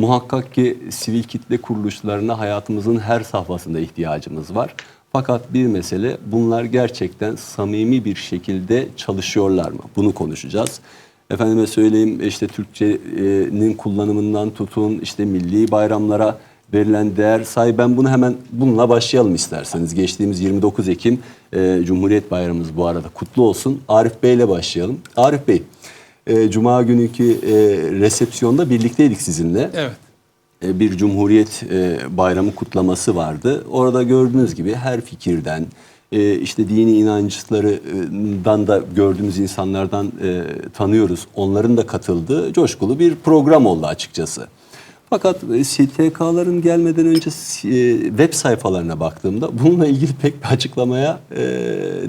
Muhakkak ki sivil kitle kuruluşlarına hayatımızın her safhasında ihtiyacımız var. Fakat bir mesele bunlar gerçekten samimi bir şekilde çalışıyorlar mı? Bunu konuşacağız. Efendime söyleyeyim işte Türkçenin kullanımından tutun işte milli bayramlara verilen değer say ben bunu hemen bununla başlayalım isterseniz. Geçtiğimiz 29 Ekim e, Cumhuriyet Bayramımız bu arada kutlu olsun. Arif Bey ile başlayalım. Arif Bey, e, Cuma günkü e, resepsiyonda birlikteydik sizinle. Evet. E, bir Cumhuriyet e, Bayramı kutlaması vardı. Orada gördüğünüz gibi her fikirden, e, işte dini inançlarından da gördüğümüz insanlardan e, tanıyoruz. Onların da katıldığı coşkulu bir program oldu açıkçası. Fakat e, STK'ların gelmeden önce e, web sayfalarına baktığımda bununla ilgili pek bir açıklamaya e,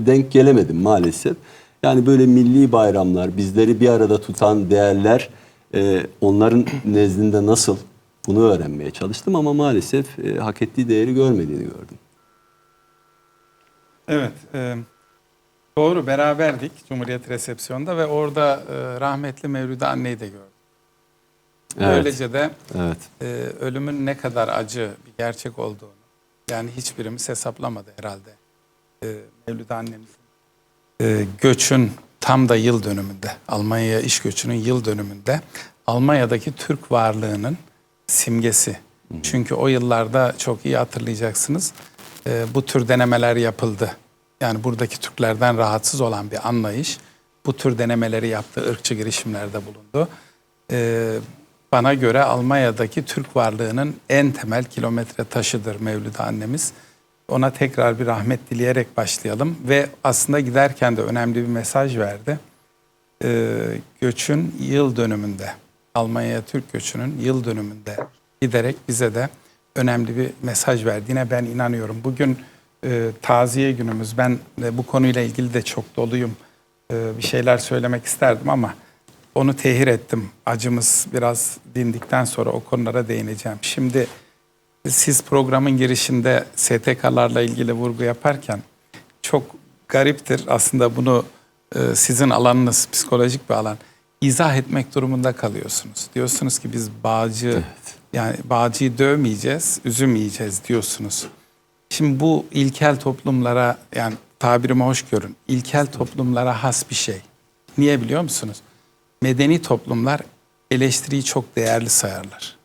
denk gelemedim maalesef. Yani böyle milli bayramlar, bizleri bir arada tutan değerler e, onların nezdinde nasıl bunu öğrenmeye çalıştım ama maalesef e, hak ettiği değeri görmediğini gördüm. Evet. e, doğru beraberdik Cumhuriyet resepsiyonda ve orada e, rahmetli Mevlüde anneyi de gördüm. Evet. Böylece de Evet. e, ölümün ne kadar acı bir gerçek olduğunu yani hiçbirimiz hesaplamadı herhalde. E, Mevlüde annemizin e, göçün tam da yıl dönümünde, Almanya'ya iş göçünün yıl dönümünde Almanya'daki Türk varlığının simgesi. Çünkü o yıllarda çok iyi hatırlayacaksınız e, bu tür denemeler yapıldı. Yani buradaki Türklerden rahatsız olan bir anlayış bu tür denemeleri yaptı, ırkçı girişimlerde bulundu. E, bana göre Almanya'daki Türk varlığının en temel kilometre taşıdır Mevlüde annemiz. Ona tekrar bir rahmet dileyerek başlayalım ve aslında giderken de önemli bir mesaj verdi. Ee, göçün yıl dönümünde, Almanya'ya Türk göçünün yıl dönümünde giderek bize de önemli bir mesaj verdiğine ben inanıyorum. Bugün e, taziye günümüz. Ben de bu konuyla ilgili de çok doluyum. E, bir şeyler söylemek isterdim ama onu tehir ettim. Acımız biraz dindikten sonra o konulara değineceğim. Şimdi siz programın girişinde STK'larla ilgili vurgu yaparken çok gariptir aslında bunu e, sizin alanınız psikolojik bir alan izah etmek durumunda kalıyorsunuz. Diyorsunuz ki biz bağcı yani bağcıyı dövmeyeceğiz, üzüm yiyeceğiz diyorsunuz. Şimdi bu ilkel toplumlara yani tabirimi hoş görün. ilkel toplumlara has bir şey. Niye biliyor musunuz? Medeni toplumlar eleştiriyi çok değerli sayarlar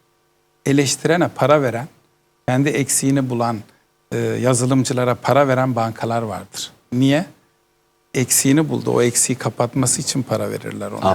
eleştirene para veren, kendi eksiğini bulan e, yazılımcılara para veren bankalar vardır. Niye? Eksiğini buldu. O eksiği kapatması için para verirler ona.